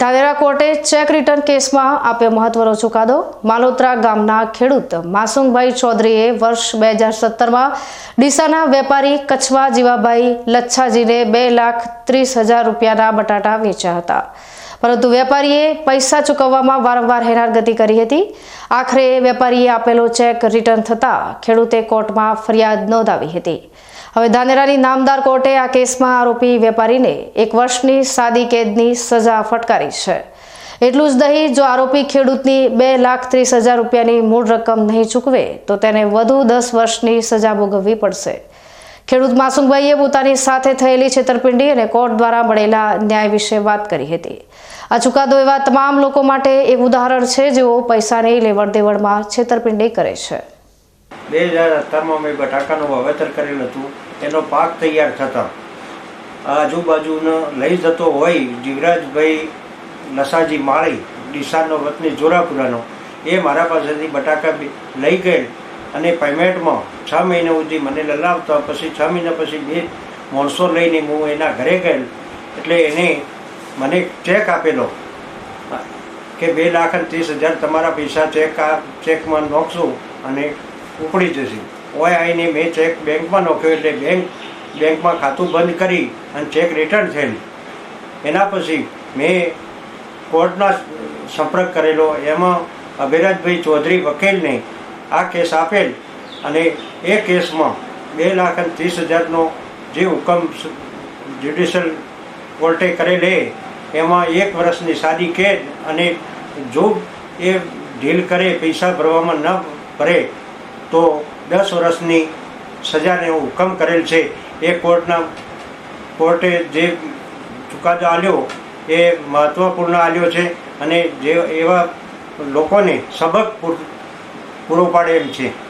ધાનેરા કોર્ટે cheque return કેસમાં આપ્યો મહત્વનો ચુકાદો. માલોત્રા ગામના ખેડૂત માસુમભાઈ ચૌધરીએ વર્ષ બે હજાર સત્તરમાં ડીસાના વેપારી કચ્છવા જીવાભાઈ લચ્છાજીને બે લાખ ત્રીસ હજાર રૂપિયાના બટાટા વેચ્યા હતા. પરંતુ વેપારીએ પૈસા ચૂકવવામાં વારંવાર હેરાનગતિ કરી હતી. આખરે વેપારીએ આપેલો ચેક રિટર્ન થતાં ખેડૂતે કોર્ટમાં ફરિયાદ નોંધાવી હતી. હવે ધાનેરાની નામદાર કોર્ટે આ કેસમાં આરોપી વેપારીને એક વર્ષની સાદી કેદની સજા ફટકારી છે. એટલું જ નહીં, જો આરોપી ખેડૂતની બે લાખ ત્રીસ હજાર રૂપિયાની મૂળ રકમ નહીં ચૂકવે, તો તેને વધુ દસ વર્ષની સજા ભોગવવી પડશે. ખેડૂત માસુમભાઈએ પોતાની સાથે થયેલી છેતરપિંડી અને કોર્ટ દ્વારા મળેલા ન્યાય વિશે વાત કરી હતી. આ ચુકાદો એવા તમામ લોકો માટે એક ઉદાહરણ છે, જેઓ પૈસાની લેવડ દેવડમાં છેતરપિંડી કરે છે. બે હજાર સત્તરમાં મેં બટાકાનું વાવેતર કરેલું હતું. એનો પાક તૈયાર થતાં આજુબાજુનો લઈ જતો હોય જીવરાજભાઈ લસાજી માળી, ડીસાનો વતની જોરાપુરાનો, એ મારા પાસેથી બટાકા લઈ ગયેલ. અને પેમેન્ટમાં છ મહિના સુધી મને લલાવતા પછી છ મહિના પછી બે માણસો લઈને હું એના ઘરે ગયેલ. એટલે એને મને ચેક આપેલો કે બે લાખ અને ત્રીસ હજાર તમારા પૈસા ચેક આ ચેકમાં નોખશું અને ઉપડી જશે. ઓય આવીને મેં ચેક બેંકમાં નોખ્યો એટલે બેંક, બેંકમાં ખાતું બંધ કરી અને ચેક રિટર્ન થયેલ. એના પછી મેં કોર્ટના સંપર્ક કરેલો. એમાં અભિરાજભાઈ ચૌધરી વકીલને આ કેસ આપેલ અને એ કેસમાં બે લાખ અને ત્રીસ હજારનો જે હુકમ જ્યુડિશિયલ કોર્ટે કરેલ, એમાં એક વર્ષની સાદી કેદ અને જો એ ઢીલ કરે, પૈસા ભરવામાં ન ભરે, તો દસ વર્ષની સજાને હુકમ કરેલ છે. એ કોર્ટના, કોર્ટે જે ચુકાદો આલ્યો, એ મહત્ત્વપૂર્ણ આલ્યો છે અને જે એવા લોકોને સબક પૂર- પૂરો પાડે એમ છે.